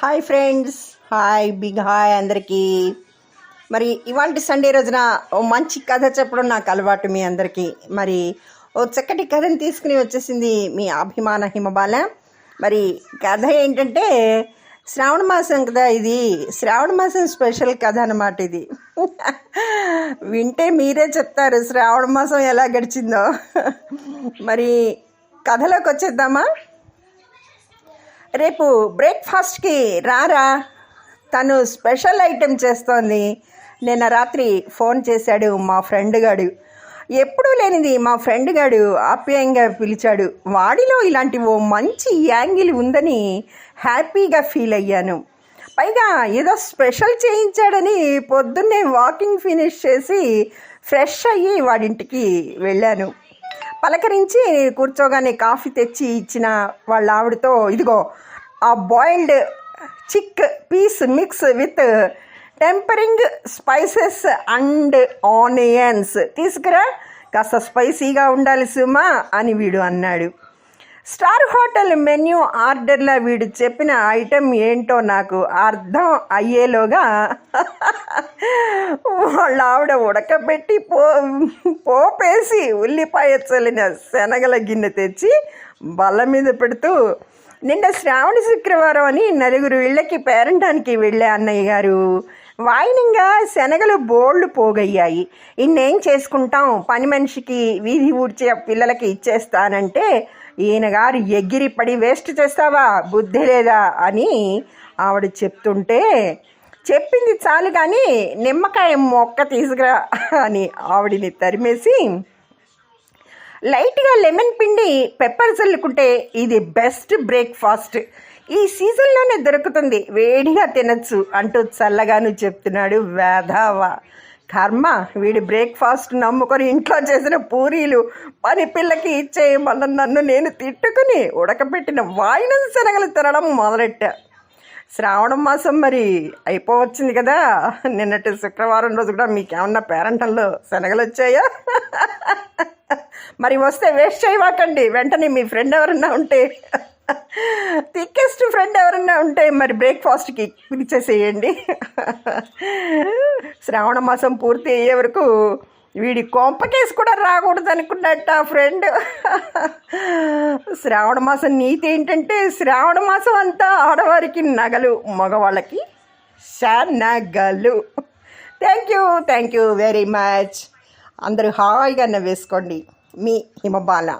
Hi friends. Hi big hi అందరికీ. మరి ఇవాళ సండే రోజున ఓ మంచి కథ చెప్పడం నాకు అలవాటు మీ అందరికీ. మరి ఓ చక్కటి కథని తీసుకుని వచ్చేసింది మీ అభిమాన హిమబాల. మరి కథ ఏంటంటే శ్రావణ మాసం కదా ఇది. శ్రావణ మాసం స్పెషల్ కథ అన్నమాట ఇది. వింటే మీరే చెప్తారు శ్రావణ మాసం ఎలా గడిచిందో. మరి కథలోకి వచ్చేద్దామా? రేపు బ్రేక్ఫాస్ట్కి రారా? తను స్పెషల్ ఐటెం చేస్తోంది. నిన్న రాత్రి ఫోన్ చేశాడు మా ఫ్రెండ్ గాడు. ఎప్పుడూ లేనిది మా ఫ్రెండ్ గాడు ఆప్యాయంగా పిలిచాడు. వాడిలో ఇలాంటి ఓ మంచి యాంగిల్ ఉందని హ్యాపీగా ఫీల్ అయ్యాను. పైగా ఏదో స్పెషల్ చేయించాడని పొద్దున్నే వాకింగ్ ఫినిష్ చేసి ఫ్రెష్ అయ్యి వాడింటికి వెళ్ళాను. పలకరించి కూర్చోగానే కాఫీ తెచ్చి ఇచ్చిన వాళ్ళ ఆవిడతో ఇదిగో ఆ boiled chickpeas mix with tempering spices and onions తీసుకురా కాస్త స్పైసీగా ఉండాలి సుమా అని వీడు అన్నాడు. స్టార్ హోటల్ మెన్యూ ఆర్డర్లో వీడు చెప్పిన ఐటెం ఏంటో నాకు అర్థం అయ్యేలోగా వాళ్ళ ఆవిడ ఉడకబెట్టి పో పోపేసి ఉల్లిపాయ చల్లిన శనగల గిన్నె తెచ్చి బల్ల మీద పెడుతూ నిన్న శ్రావణ శుక్రవారం అని నలుగురు ఇళ్ళకి పేరంటానికి వెళ్ళే అన్నయ్య గారు. వాయినంగా శనగలు బోళ్ళు పోగయ్యాయి. ఇన్నేం చేసుకుంటాం? పని మనిషికి వీధి ఊడ్చే పిల్లలకి ఇచ్చేస్తానంటే ఈయన గారు ఎగిరి పడి వేస్ట్ చేస్తావా? బుద్ధి లేదా? అని ఆవిడ చెప్తుంటే చెప్పింది చాలు కానీ నిమ్మకాయ మొక్క తీసుకురా అని ఆవిడిని తరిమేసి లైట్గా లెమన్ పిండి పెప్పర్ చల్లుకుంటే ఇది బెస్ట్ బ్రేక్ఫాస్ట్. ఈ సీజన్లోనే దొరుకుతుంది. వేడిగా తినచ్చు అంటూ చల్లగాను చెప్తున్నాడు వేధావ. కర్మ వీడి బ్రేక్ఫాస్ట్ నమ్ముకొని ఇంట్లో చేసిన పూరీలు పని పిల్లకి ఇచ్చేయమన్న నన్ను నేను తిట్టుకుని ఉడకబెట్టిన వాయిన శనగలు తినడం మొదలెట్టా. శ్రావణ మాసం మరి అయిపోవచ్చింది కదా. నిన్నటి శుక్రవారం రోజు కూడా మీకేమన్నా పేరంటంలో శనగలు వచ్చాయా? మరి వస్తే వేస్ట్ చేయవాకండి. వెంటనే మీ ఫ్రెండ్ ఎవరన్నా ఉంటే థిక్కెస్ట్ ఫ్రెండ్ ఎవరన్నా ఉంటే మరి బ్రేక్ఫాస్ట్కి పిలిచేసేయండి. శ్రావణ మాసం పూర్తి అయ్యే వరకు వీడి కొంపకేసి కూడా రాకూడదు అనుకున్నట్ట ఫ్రెండ్. శ్రావణ మాసం నీతి ఏంటంటే శ్రావణ మాసం అంతా ఆడవారికి నగలు మగవాళ్ళకి నగలు. Thank you thank you very much అందరూ హాయిగా నవ్వేసుకోండి మీ హిమబాల.